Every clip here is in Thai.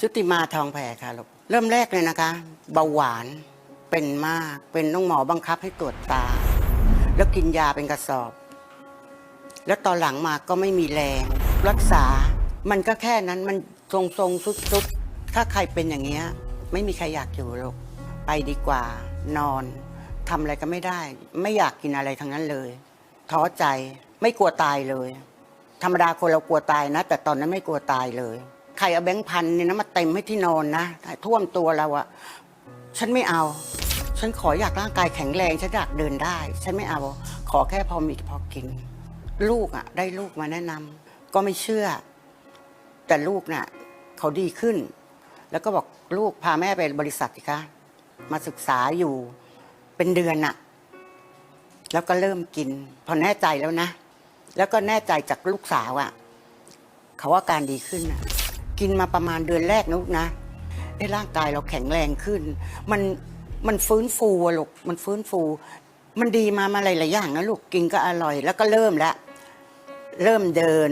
ชุติมาทองแผ่ค่ะลูกเริ่มแรกเลยนะคะ เบาหวานเป็นมาก เป็นต้องหมอบังคับให้ตรวจตา แล้วกินยาเป็นกระสอบ แล้วตอนหลังมาก็ไม่มีแรง รักษา มันก็แค่นั้นมันทรงทรงๆสุดๆถ้าใครเป็นอย่างเงี้ย ไม่มีใครอยากอยู่หรอกไปดีกว่า นอนทำอะไรก็ไม่ได้ ไม่อยากกินอะไรทั้งนั้นเลยท้อใจไม่กลัวตายเลย ธรรมดาคนเรากลัวตายนะ แต่ตอนนั้นไม่กลัวตายเลย ใครเอาแบงค์พันเนี่ยนะมาเต็มให้ที่นอนนะท่วมตัวเราอะฉันไม่เอา ฉันขออยากร่างกายแข็งแรงฉันอยากเดินได้ ฉันไม่เอาขอแค่พอมีพอกิน ลูกอะได้ลูกมาแนะนำก็ไม่เชื่อ แต่ลูกน่ะเขาดีขึ้น แล้วก็บอกลูกพาแม่ไปบริษัทสิคะมาศึกษาอยู่เป็นเดือนน่ะ แล้วก็เริ่มกิน พอแน่ใจแล้วนะ แล้วก็แน่ใจจากลูกสาวอะ่ะ เขาว่าการดีขึ้นน่ะ กินมาประมาณเดือนแรกนะลูกนะไอ้ร่างกายเราแข็งแรงขึ้น มันมันฟื้นฟูอะลูกมันฟื้นฟู มันดีมามาหลายๆอย่างนะลูกกินก็อร่อย แล้วก็เริ่มแล้วเริ่มเดิน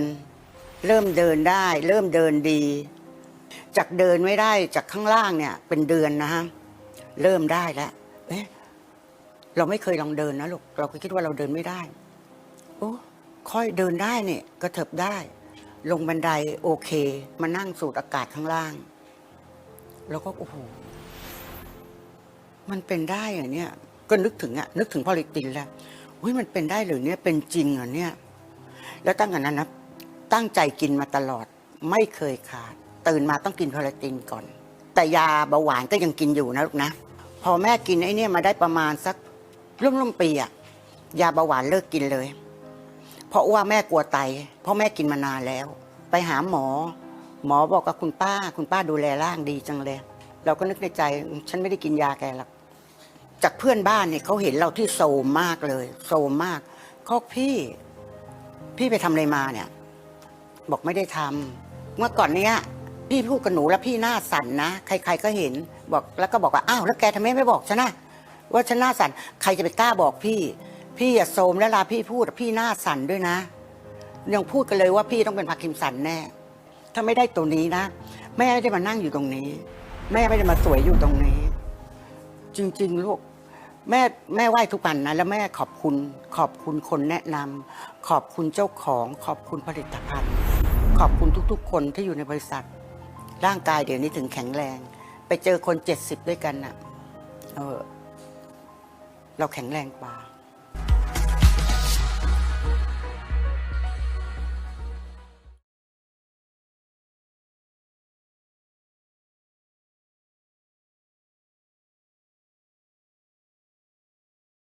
เริ่มเดินได้ เริ่มเดินดี จากเดินไม่ได้จากข้างล่างเนี่ย เป็นเดือนนะฮะเริ่มได้แล้วเอ๊ะเราไม่เคยลองเดินนะลูกเราก็คิดว่าเราเดินไม่ได้โอ้ค่อยเดินได้เนี่ยกระเถิบได้ ลงบันไดโอเค มานั่งสูดอากาศข้างล่าง แล้วก็โอ้โหมันเป็นได้เหรอเนี่ยก็นึกถึงอะนึกถึงพอลิตินแล้วอุ้ยมันเป็นได้หรือเนี่ยเป็นจริงเหรอเนี่ย แล้วตั้งแต่นั้นนะตั้งใจกินมาตลอดไม่เคยขาด ตื่นมาต้องกินพอลิตินก่อน แต่ยาเบาหวานก็ยังกินอยู่นะลูกนะ พอแม่กินไอ้นี่มาได้ประมาณสักร่วมๆปีอะยาเบาหวานเลิกกินเลย เพราะว่าแม่กลัวไต เพราะแม่กินมานานแล้ว ไปหาหมอ หมอบอกกับคุณป้า คุณป้าดูแลร่างดีจังเลย เราก็นึกในใจ ฉันไม่ได้กินยาแกหรอกจากเพื่อนบ้านเนี่ยเขาเห็นเราที่โซมมากเลยโซมมากเขาบอกพี่ พี่ไปทำอะไรมาเนี่ย บอกไม่ได้ทำเมื่อก่อนเนี้ยพี่พูดกับหนูแล้วพี่หน้าสั่นนะใคร ๆก็เห็นบอกแล้วก็บอกว่าอ้าวแล้วแกทำไมไม่บอกฉันนะว่าฉันหน้าสั่นใครจะไปกล้าบอกพี่ พี่อย่าโซมแล้วลาพี่พูดพี่หน้าสั่นด้วยนะ ยังพูดกันเลยว่าพี่ต้องเป็นพาร์กินสันแน่ ถ้าไม่ได้ตัวนี้นะ แม่ไม่ได้มานั่งอยู่ตรงนี้ แม่ไม่ได้มาสวยอยู่ตรงนี้ จริง ๆ ลูกแม่แม่ไหว้ทุกวันนะ แล้วแม่ขอบคุณ ขอบคุณคนแนะนำขอบคุณเจ้าของขอบคุณผลิตภัณฑ์ ขอบคุณทุกๆ คนที่อยู่ในบริษัท ร่างกายเดี๋ยวนี้ถึงแข็งแรง ไปเจอคนเจ็ดสิบด้วยกันน่ะ เออ เราแข็งแรงกว่า